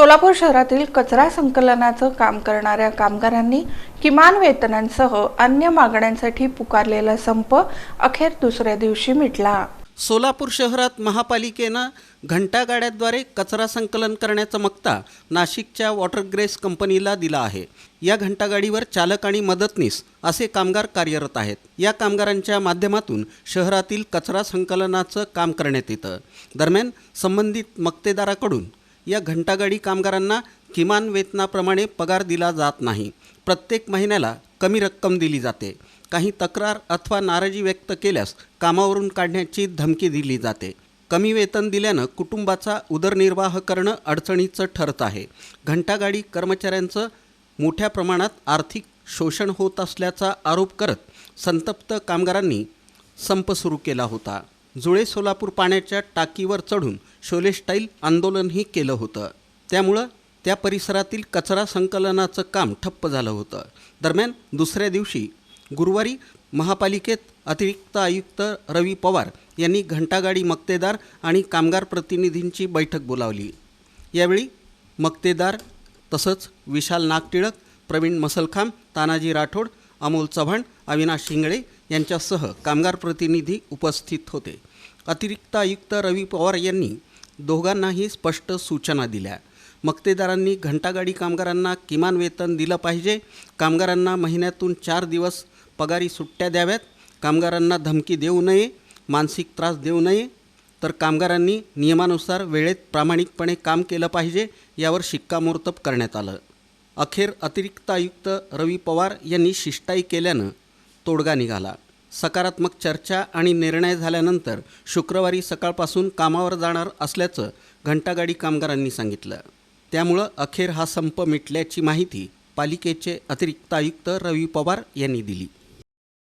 सोलापूर शहरातील कचरा संकलनाचं काम करणाऱ्या कामगारांनी किमान वेतनांसह अन्य मागण्यांसाठी पुकारलेला संप अखेर दुसऱ्या दिवशी मिटला. सोलापूर शहरात महापालिकेनं घंटागाड्याद्वारे कचरा संकलन करण्याचा मक्ता नाशिकच्या वॉटरग्रेस कंपनीला दिला आहे. या घंटागाडीवर चालक आणि मदतनीस असे कामगार कार्यरत आहेत. या कामगारांच्या माध्यमातून शहरातील कचरा संकलनाचं काम करण्यात येतं. दरम्यान संबंधित मक्तेदाराकडून या घंटागाडी कामगारांना किमान वेतनाप्रमाणे पगार दिला जात नाही. प्रत्येक महिन्याला कमी रक्कम दिली जाते. काही तक्रार अथवा नाराजी व्यक्त केल्यास कामावरून काढण्याची धमकी दिली जाते. कमी वेतन दिल्यानं कुटुंबाचा उदरनिर्वाह करणं अडचणीचं ठरत आहे. घंटागाडी कर्मचाऱ्यांचं मोठ्या प्रमाणात आर्थिक शोषण होत असल्याचा आरोप करत संतप्त कामगारांनी संप सुरू केला होता. जुळे सोलापूर पाण्याच्या टाकीवर चढून शोले स्टाईल आंदोलनही केलं होतं. त्यामुळं त्या परिसरातील कचरा संकलनाचं काम ठप्प झालं होतं. दरम्यान दुसऱ्या दिवशी गुरुवारी महापालिकेत अतिरिक्त आयुक्त रवी पवार यांनी घंटागाडी मक्तेदार आणि कामगार प्रतिनिधींची बैठक बोलावली. यावेळी मक्तेदार तसंच विशाल नागटिळक प्रवीण मसलखाम तानाजी राठोड अमोल चव्हाण अविनाश शिंगळे यांच्यासह कामगार प्रतिनिधी उपस्थित होते. अतिरिक्त आयुक्त रवी पवार यांनी दोघांनाही स्पष्ट सूचना दिल्या. मक्तेदारांनी घंटागाडी कामगारांना किमान वेतन दिलं पाहिजे. कामगारांना महिन्यातून चार दिवस पगारी सुट्ट्या द्याव्यात. कामगारांना धमकी देऊ नये मानसिक त्रास देऊ नये. तर कामगारांनी नियमानुसार वेळेत प्रामाणिकपणे काम केलं पाहिजे यावर शिक्कामोर्तब करण्यात आलं. अखेर अतिरिक्त आयुक्त रवी पवार यांनी शिष्टाई केल्यानं तोडगा निघाला. सकारात्मक चर्चा आणि निर्णय झाल्यानंतर शुक्रवारी सकाळपासून कामावर जाणार असल्याचं घंटागाडी कामगारांनी सांगितलं. त्यामुळं अखेर हा संप मिटल्याची माहिती पालिकेचे अतिरिक्त आयुक्त रवी पवार यांनी दिली.